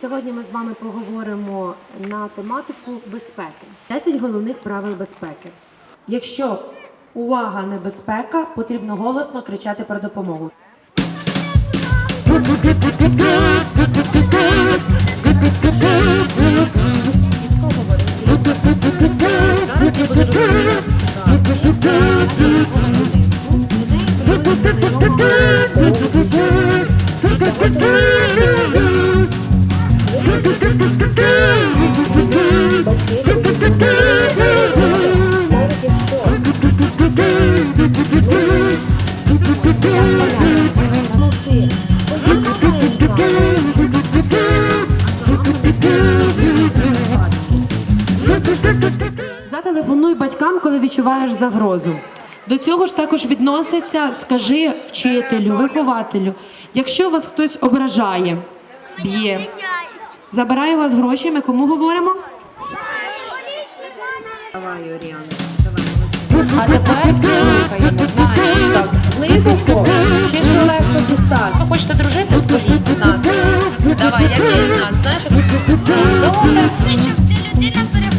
Сьогодні ми з вами поговоримо на тематику безпеки. 10 головних правил безпеки. Якщо увага небезпека, потрібно голосно кричати про допомогу. Зателефонуй батькам, коли відчуваєш загрозу. До цього ж також відноситься, скажи вчителю, вихователю. Якщо вас хтось ображає, б'є, забирає у вас гроші, ми кому говоримо? Давай, Оріана, давай. А тепер слухаємо, значить так, глибоко чи легко писати. Ви хочете дружити, скажіть знак. Давай, який знак? Знаєш, добре. Ти людина